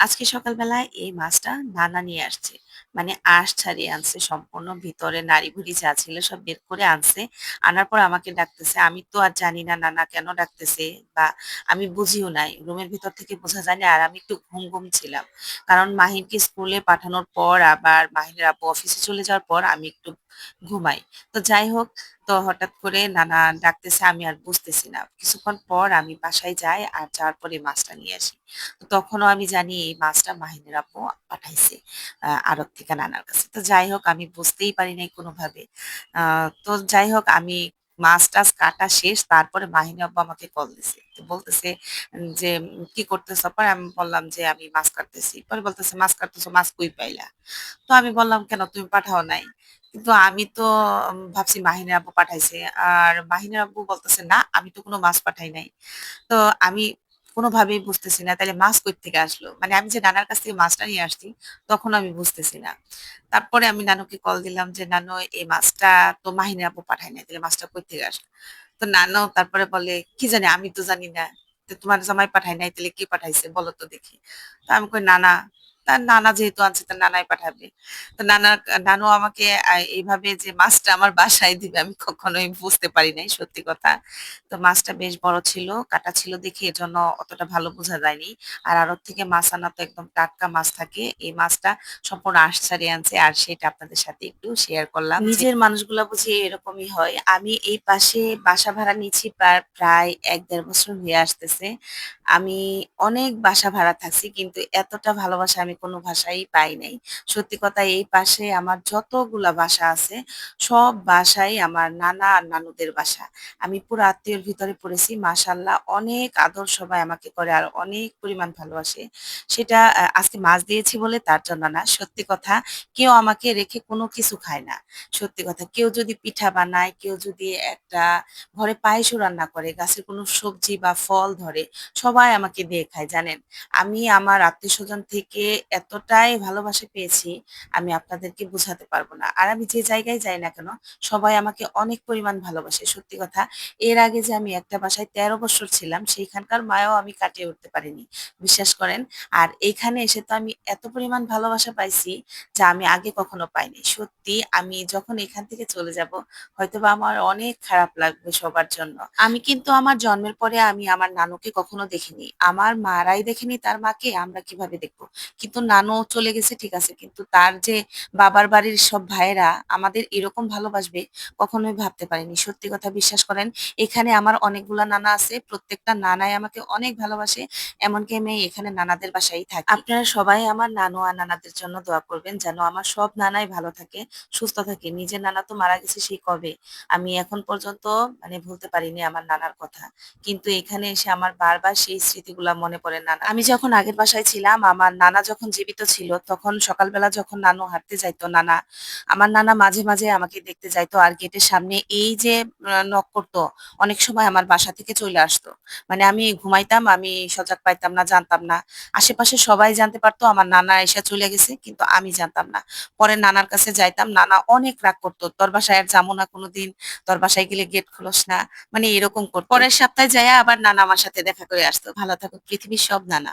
আজকে সকালবেলায় এই মাছটা নানা নিয়ে আসছে। মানে আঁশ ছাড়িয়ে আনছে সম্পূর্ণ ভিতরে নাড়ি-ভুড়ি যা ছিল সব বের করে আনছে। আনার পর আমাকে ডাকতেছে। আমি তো আর জানি না নানা কেন ডাকতেছে বা আমি বুঝিও নাই। রুমের ভিতর থেকে বোঝা যায় না আর আমি একটু ঘুম, ঘুম ছিলাম। কারণ মাহিরকে স্কুলে পাঠানোর পর আবার মাহিরের আব্বু অফিসে চলে যাওয়ার পর আমি একটু ঘুমাই। তো যাই হোক, তো হঠাৎ করে নানা ডাকতেছে, আমি আর বুঝতেছি না। কিছুক্ষণ পর আমি বাসায় যাই আর যাওয়ার পরে মাছটা নিয়ে আসি। তখনও আমি জানি এই মাছটা মাহিনের আপু পাঠাইছে আরব থেকে নানার কাছে। তো যাই হোক, আমি বুঝতেই পারি নাই কোনোভাবে। তো যাই হোক, আমি মাছ-টাছ কাটা শেষ তারপরে মাহিনী আব্বা আমাকে কল দিছে। বলতেছে যে, "কি করতেছ পরে আমি বললাম যে, "আমি মাছ কাটতেছি।" পরে বলতেছে, "মাছ কাটতেছো, মাছ কই পাইলা?" তো আমি বললাম, "কেন তুমি পাঠাও নাই?" কিন্তু আমি তো ভাবছি মাহিনের আব্বু পাঠাইছে। আর মাহিনের আব্বু বলতেছে, "না, আমি তো কোনো মাছ পাঠাই নাই।" তো আমি কোনোভাবেই বুঝতেছি না তাহলে মাছ কইথেকে আসলো? মানে আমি যে নানার কাছ থেকে মাছটা নিয়ে আসছি, তখন আমি বুঝতেছি না। তারপরে আমি নানুকে কল দিলাম যে, "নানু এই মাছটা তো মাহিনের আপু পাঠায় নাই। তাহলে মাছটা কই থেকে আসলো?" তো নানু তারপরে বলে, "কি জানি আমি তো জানি না। তোমার জামাই পাঠায় নাই তাহলে কি পাঠাইছে বলো তো দেখি?" তো আমি কই, "নানা।" তার নানা যেহেতু আনছে তার নানাই পাঠাবে। তো নানা নানু আমাকে এইভাবে যে মাছটা আমার বাসায় দিবে আমি কখনোই বুঝতে পারি নাই সত্যি কথা। তো মাছটা বেশ বড় ছিল, কাটা ছিল দেখে এজন্য অতটা ভালো বোঝা যায়নি। আর আড়ত থেকে মাছ আনা তো একদম টাটকা মাছ থাকে। এই মাছটা সম্পূর্ণ আঁশ ছাড়িয়ে আনছে আর সেটা আপনাদের সাথে একটু শেয়ার করলাম। নিজের মানুষগুলা বুঝি এরকমই হয়। আমি এই পাশে বাসা ভাড়া নিচ্ছি প্রায় প্রায় ১-১.৫ বছর হয়ে আসতেছে। আমি অনেক বাসা ভাড়া থাকছি কিন্তু এতটা ভালোবাসা আমি কোনো ভাষাই পাই নাই। সত্যি কথা এই পাশে আমার যতগুলা বাসা আছে, সব বাসাই আমার নানা আর নানুদের বাসা। আমি পুরো আত্মীয়র ভিতরে পড়েছি। মাশাআল্লাহ অনেক আদর সবাই আমাকে করে আর অনেক পরিমাণ ভালোবাসে। সেটা আজকে মাছ দিয়েছি বলে তার জন্য না। সত্যি কথা কেউ আমাকে রেখে কোনো কিছু খায় না। সত্যি কথা। কেউ যদি পিঠা বানায়, কেউ যদি একটা ঘরে পায়েসও রান্না করে, গাছের কোনো সবজি বা ফল ধরে, সবাই আমাকে দিয়ে খায় জানেন? আমি আমার আত্মীয় স্বজন থেকে এতটাই ভালোবাসা পেয়েছি, আমি আপনাদেরকে বুঝাতে পারব না। আর আমি যে জায়গায় যাই না কেন, সবাই আমাকে অনেক পরিমাণ ভালোবাসে। সত্যি কথা এর আগে যে আমি একটা বাসায় ১৩ বছর ছিলাম, সেইখানকার মায়াও আমি কাটিয়ে উঠতে পারিনি। বিশ্বাস করেন। আর এইখানে এসে তো আমি এত পরিমাণ ভালোবাসা পাইছি, যা আমি আগে কখনো পাইনি। সত্যি আমি যখন এখান থেকে চলে যাব, হয়তোবা আমার অনেক খারাপ লাগবে সবার জন্য। আমি কিন্তু আমার জন্মের পরে আমি আমার নানুকে কখনো দেখিনি। আমার মারাই দেখেনি তার মাকে, আমরা কীভাবে দেখব? কিন্তু নানু চলে গেছে ঠিক আছে। কিন্তু তার যে বাবার বাড়ির সব ভাইয়েরা আমাদের এরকম ভালোবাসবে, কখনোই ভাবতে পারিনি। সত্যি কথা বিশ্বাস করেন এখানে আমার অনেকগুলা নানা আছে। প্রত্যেকটা নানাই আমাকে অনেক ভালোবাসে। এমনকি আমি এখানে নানাদের বাসায়ই থাকি। আপনারা সবাই আমার নানু আর নানাদের জন্য দোয়া করবেন যেন আমার সব নানাই ভালো থাকে, সুস্থ থাকে। নিজের নানা তো মারা গেছে সেই কবে। আমি এখন পর্যন্ত মানে ভুলতে পারিনি আমার নানার কথা। কিন্তু এখানে এসে আমার বারবার সেই স্মৃতিগুলা মনে পড়ে নানা আমি যখন আগের বাসায় ছিলাম, আমার নানা যখন জীবিত ছিল, তখন সকালবেলা যখন নানু হাঁটতে যাইতো নানা, আমার নানা মাঝে, মাঝে আমাকে দেখতে যাইতো আর গেটের সামনে এই যে নক করতো, অনেক সময় আমার বাসা থেকে চলে আসতো। মানে আমি ঘুমাইতাম, আমি সজাগ পাইতাম না, জানতাম না। আশেপাশে সবাই জানতে পারতো আমার নানা এসে চলে গেছে, কিন্তু আমি জানতাম না। পরে নানার কাছে যাইতাম, নানা অনেক রাগ করতো। "তোর বাসায় আর যামু না কোনোদিন, তোর বাসায় গেলে গেট খোলস না।" মানে এরকম করতো। পরের সপ্তাহে যাইয়া আবার নানা আমার সাথে দেখা করে আসতো। ভালো থাকুক পৃথিবীর সব নানা।